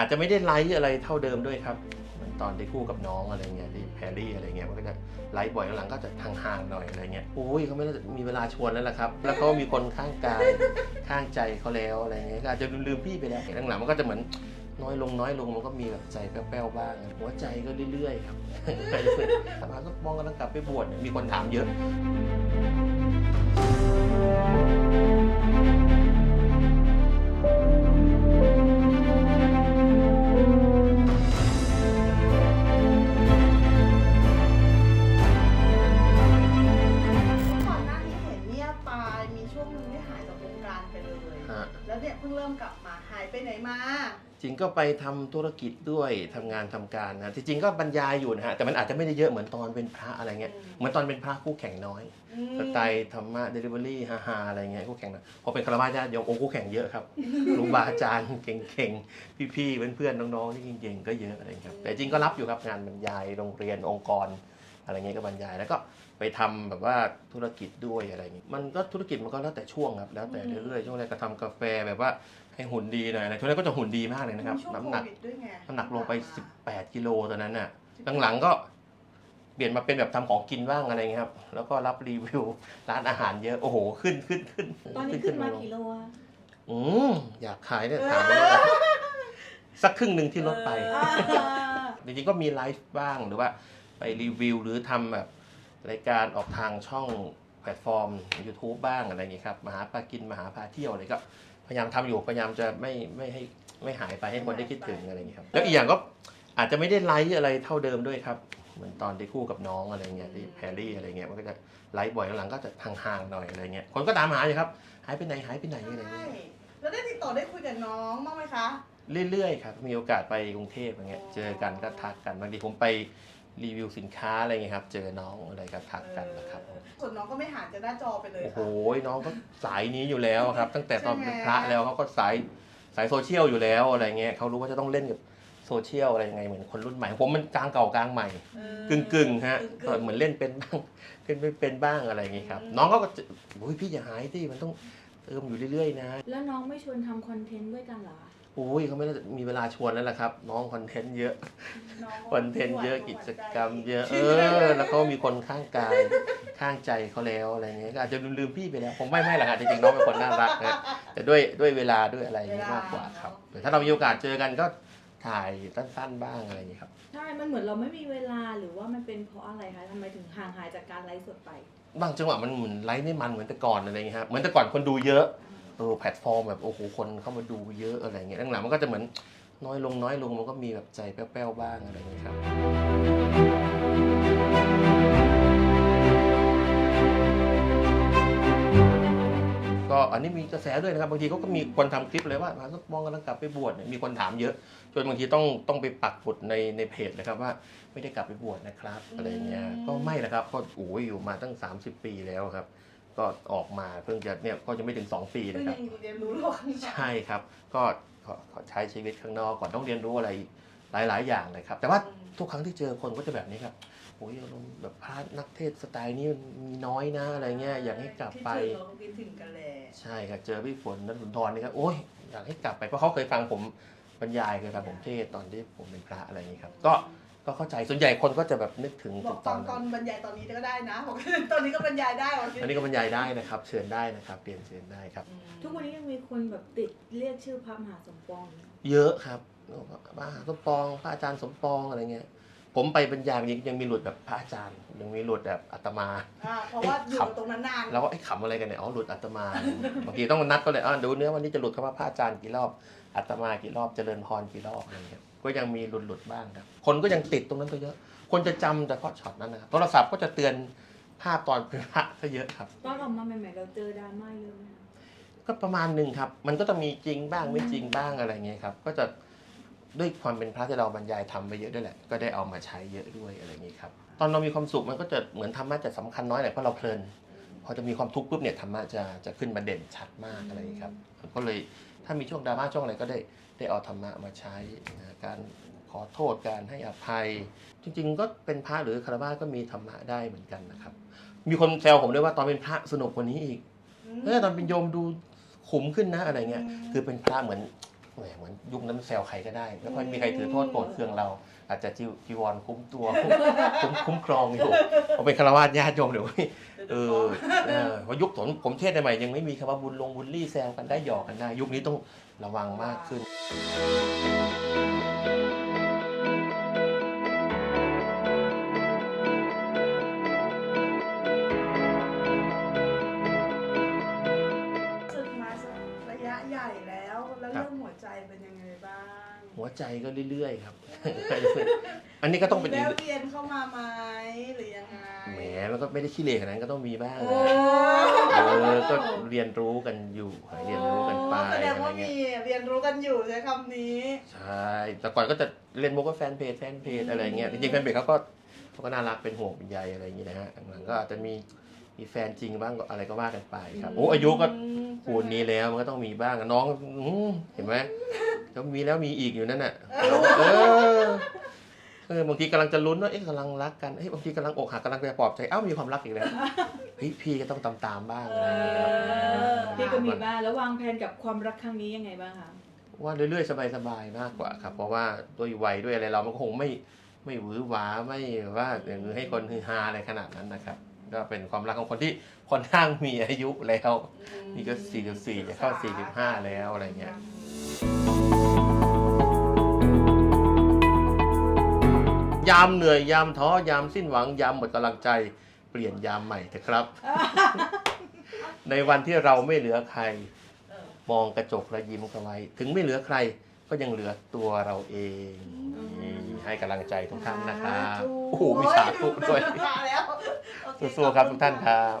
อาจจะไม่ได้ไลฟ์อะไรเท่าเดิมด้วยครับเหมือนตอนได้คู่กับน้องอะไรเงี้ยที่แพรรี่อะไรเงี้ยมันก็จะไลฟ์บ่อยหลังก็จะห่างๆหน่อยอะไรเงี้ยโอ้ยเขาไม่ได้มีเวลาชวนแล้วล่ะครับ แล้วเขามีคนข้างกายข้างใจเขาแล้วอะไรเงี้ยก็อาจจะลืมพี่ไปแล้วหลังๆมันก็จะเหมือนน้อยลงน้อยลงมันก็มีแบบใจแป้วๆบ้าง หัวใจก็เรื่อยๆครับสมาก็มองกำลังกลับไปบวชมีคนถามเยอะ เงียบไปมีช่วงหนึงที่หายจากวงการไปเลย ฮะ แล้วเนี่ยเพิ่งเริ่มกลับมาหายไปไหนมา จริงก็ไปทำธุรกิจด้วยทำงานทำการนะที่จริงก็บรรยายอยู่นะฮะแต่มันอาจจะไม่ได้เยอะเหมือนตอนเป็นพระอะไรเงี้ยอืม เหมือนตอนเป็นพระคู่แข่งน้อยอืมสไตล์ธรรมะเดลิเวอรี่ฮาๆอะไรเงี้ยคู่แข่งนะพอเป็นคารวะญาติโยมโอ้คู่แข่งเยอะครับ ครูบาอาจารย์เก่งๆพี่ๆเพื่อนๆน้องๆที่เก่งๆก็เยอะอะไรเงี้ยครับแต่จริงก็รับอยู่ครับงานบรรยายโรงเรียนองค์กร อะไรเงี้ยก็บรรยาย แล้วก็ไปทำแบบว่าธุรกิจด้วยอะไรเงี้ยมันก็ธุรกิจมันก็แล้วแต่ช่วงครับแล้วแต่เรื่อยๆช่วงแรกก็ทำกาแฟแบบว่าให้หุ่นดีหน่อยนะช่วงแรกก็จะหุ่นดีมากเลยนะครับช่วงน้ำหนักโควิดด้วยไงน้ำหนักลงไป 18 กิโลตอนนั้นน่ะหลังๆก็เปลี่ยนมาเป็นแบบทำของกินบ้างอะไรเงี้ยครับ แล้วก็รับรีวิวร้านอาหารเยอะ โอ้โห ขึ้นขึ้นขึ้นตอนนี้ขึ้นมากี่โลอะอืมอยากขายเนี่ยถามมาเลยสักครึ่งหนึ่งที่ลดไปอ่าจริงๆก็มีไลฟ์บ้างหรือว่า ไปรีวิว หรือทำแบบรายการออกทางช่องแพลตฟอร์ม YouTube บ้างอะไรอย่างงี้ครับมาหาปลากินมาหาปลาเที่ยวอะไรก็พยายามทำอยู่พยายามจะไม่ไม่ให้ไม่หายไปให้คนได้คิดถึงอะไรอย่างงี้ครับแล้วอีกอย่างก็อาจจะไม่ได้ไลฟ์อะไรเท่าเดิมด้วยครับเหมือนตอนได้คู่กับน้องอะไรเงี้ยที่แพรรี่อะไรเงี้ยมันก็จะไลฟ์บ่อยหลังๆก็จะห่างๆหน่อยอะไรเงี้ยคนก็ตามหาอยู่ครับหายไปไหนหายไปไหนอะไรใช่เงี้ยแล้วได้ติดต่อได้คุยกับน้องบ้างไหมคะเรื่อยๆครับมีโอกาสไปกรุงเทพอย่างเงี้ยเจอกันก็ทักกันบางทีผมไป รีวิวสินค้าอะไรเงี้ยครับ เจอน้องอะไรก็ทักกันนะครับผมส่วนน้องก็ไม่ห่างจากหน้าจอไปเลยโอ้โหค่ะน้องก็สายนี้อยู่แล้วครับ ตั้งแต่ตอนใช่ไหมเป็นพระแล้วเขาก็สายสายโซเชียลอยู่แล้วอะไรเงี้ยเขารู้ว่าจะต้องเล่นกับโซเชียลอะไรยังไงเหมือนคนรุ่นใหม่ผมมันกลางเก่ากลางใหม่ เออ กึ่งกึ่งๆฮะกึ่งๆ เหมือนเล่นเป็นบ้างเล่นไม่เป็นบ้างอะไรอย่างงี้ครับอืมน้องก็จะโอ้ยพี่อย่าหายที่มันต้องเติมอยู่เรื่อยๆนะ แล้วน้องไม่ชวนทำคอนเทนต์ด้วยกันเหรอโอ้ยเขาไม่ได้มีเวลาชวนแล้วล่ะครับ น้องคอนเทนต์เยอะน้องคอนเทนต์เยอะกิจกรรม เยอะเออแล้วเขามีคนข้างกายข้างใจเขาแล้วอะไรเงี้ยก็อาจจะลืมๆพี่ไปแล้วผมไม่ไม่หรอกครับจริงๆน้องเป็นคนน่ารักนะแต่ด้วยด้วยเวลาด้วยอะไรอย่างงี้มากกว่าครับแต่ถ้าเรามีโอกาสเจอกันก็ถ่ายสั้นๆบ้างอะไรอย่างงี้ครับใช่ มันเหมือนเราไม่มีเวลาหรือว่ามันเป็นเพราะอะไรคะทำไมถึงห่างหายจากการไลฟ์สดไป บางจังหวะมันเหมือนไลฟ์ไม่มันเหมือนแต่ก่อนอะไรเงี้ยครับเหมือนแต่ก่อนคนดูเยอะ เออแพลตฟอร์มแบบโอ้โหคนเข้ามาดูเยอะอะไรเงี้ยหลังๆมันก็จะเหมือนน้อยลงน้อยลงมันก็มีแบบใจแป้วๆบ้างอะไรเงี้ยครับก็อันนี้มีกระแสด้วยนะครับบางทีเขาก็มีคนทำคลิปเลยว่าพระมองกำลังกลับไปบวชเนี่ยมีคนถามเยอะจนบางทีต้องต้องไปปักหมุดในในเพจนะครับว่าไม่ได้กลับไปบวชนะครับอะไรเงี้ยก็ไม่นะครับก็โอ้ยอยู่มาตั้ง 30 ปีแล้วครับ ก็ออกมาเพิ่งจะเนี่ยก็จะไม่ถึง 2 ปีคือนะครับยังเรียนรู้โลกข้างนอกใช่ครับ ก็ขอขอใช้ชีวิตข้างนอกก่อนต้องเรียนรู้อะไรหลาย ๆ อย่างเลยครับ แต่ว่าทุกครั้งที่เจอคนก็จะแบบนี้ครับโอ้ยอารมณ์แบบพระนักเทศน์สไตล์นี้มันมีน้อยนะอะไรเงี้ยอยากให้กลับไปคิดถึงเราก็คิดถึงกันแหละใช่ครับเจอพี่ฝนนันสุนทรนี่ครับโอ้ยอยากให้กลับไปเพราะเขาเคยฟังผมบรรยายเคยฟังผมเทศน์ตอนที่ผมเป็นพระอะไรอย่างนี้ครับ ก็ ก็เข้าใจส่วนใหญ่คนก็จะแบบนึกถึงบถึอกงตตออนนตอนั้นนบรรยายตอนนี้ก็ได้นะบอกตอนนี้ก็บรรยายได้วันอันนี้ก็บรรยายได้นะครับ เชิญได้นะครับเรียนเชิญได้ครับ ทุกวันนี้ยังมีคนแบบติดเรียกชื่อพระมหาสมปองอยู่เยอะครับพระสมปองพระอาจารย์สมปองอะไรเงี้ย ผมไปบรรยายยังยังมีหลุดแบบพระอาจารย์ ยังมีหลุดแบบอาตมา อ่าเพราะว่าอยู่ตรงนั้นนานแล้วก็ไอ้ขำอะไรกันเนี่ยอ๋อหลุดอาตมาบางทีต้องมานัดก็เลยอ่าดูเนื้อวันนี้จะหลุดคำว่าพระอาจารย์กี่รอบอาตมากี่รอบเจริญพรกี่รอบอะไรเงี้ย ก็ยังมีหลุดหลุดๆบ้างครับ คนก็ยังติดตรงนั้นก็เยอะ คนจะจำแต่เพราะช็อตนั้นนะครับโทรศัพท์ก็จะเตือนภาพตอนเป็นพระซะเยอะครับ ตอนออกมาใหม่ๆเราเจอดราม่าเยอะไหมคะก็ประมาณหนึ่งครับ มันก็จะมีจริงบ้างไม่จริงบ้างอะไรเงี้ยครับ ก็จะด้วยความเป็นพระที่เราบรรยายทำไปเยอะด้วยแหละ ก็ได้เอามาใช้เยอะด้วยอะไรเงี้ยครับ ตอนเรามีความสุขมันก็จะเหมือนธรรมะจะสำคัญน้อยหน่อยเพราะเราเพลิน พอจะมีความทุกข์ปุ๊บเนี่ยธรรมะจะจะขึ้นมาเด่นชัดมากอะไรอย่างนี้ครับ ก็เลย ถ้ามีช่วงดราม่าช่วงอะไรก็ได้ได้เอาธรรมะมาใช้นะการขอโทษการให้อภัย จริง ๆ ก็เป็นพระหรือคารวะก็มีธรรมะได้เหมือนกันนะครับ มีคนแซวผมด้วยว่าตอนเป็นพระสนุกกว่านี้อีกเออตอนเป็นโยมดูขุมขึ้นนะอะไรเงี้ยคือเป็นพระเหมือน แหมเหมือนยุคนั้นแซวใครก็ได้ไม่ค่อยมีใครถือโทษโกรธเคืองเรา อาจจะจีจีวรคุ้มตัวคุ้มคุ้มคุ้มครองอยู่เอาเป็นคารวะญาติโยมเดี๋ยวเออเออเพราะยุคผมผมเทศใหม่ๆยังไม่มีคำว่าบุญลงบุญลี่แซวกันได้หยอกกันได้ยุคนี้ต้องระวังมากขึ้น แล้ว แล้วครับ เรื่องหัวใจเป็นยังไงบ้างหัวใจก็เรื่อยๆครับ อันนี้ก็ต้องเป็นอีแวกวเวียนเข้ามาไหมหรือยังไงแหมมันก็ไม่ได้ขี้เหร่ขนาดนั้นก็ต้องมีบ้างโอ้เออก็เรียนรู้กันอยู่เรียนรู้กันไปแสดงอะไรว่าเงี้มียเรียนรู้กันอยู่ใช้คำนี้ ใช่แต่ก่อนก็จะเรียนมุกก็แฟนเพจแฟนเพจอะไรเงี้ยจริงๆแฟนเพจเขาก็เขาก็น่ารักเป็นห่วงเป็นใยอะไรอย่างงี้นะฮะหลังๆก็อาจจะมี มีแฟนจริงบ้างก็อะไรก็ว่ากันไปครับโอ้อายุก็ปูนนี้แล้วมันก็ต้องมีบ้างอะน้องอื้อเห็นไหมแล้วมีแล้วมีอีกอยู่นั่นน่ะเออเออบางทีกำลังจะลุ้นว่าเอ๊ะกำลังรักกันเฮ้ยบางทีกำลังอกหักกำลังจะปลอบใจเอ้ามีความรักอีกแล้วเฮ้ยพี่ก็ต้องตามตามๆบ้างอะไรอย่างเงี้ยครับพี่ก็มีบ้างแล้ววางแผนกับความรักครั้งนี้ยังไงบ้างคะว่าเรื่อยๆสบายๆมากกว่าครับ เพราะว่าด้วยวัยด้วยอะไรเรามันก็คงไม่ไม่หวือหวาไม่ว่าอย่างให้คนฮือฮาอะไรขนาดนั้นนะครับ ก็เป็นความรักของคนที่ค่อนข้างมีอายุแล้ว นี่ก็ 44จะเข้า 45 แล้วอะไรเงี้ยยามเหนื่อยยามท้อยามสิ้นหวังยามหมดกำลังใจเปลี่ยนยามใหม่เถอะครับ ในวันที่เราไม่เหลือใคร มองกระจกแล้วยิ้มเข้าไว้ ถึงไม่เหลือใครก็ยังเหลือตัวเราเองนี่ ให้กำลังใจทุกท่านนะครับโอ้โหมีสาธุด้วยมวโสู้ๆครับทุกท่านครับ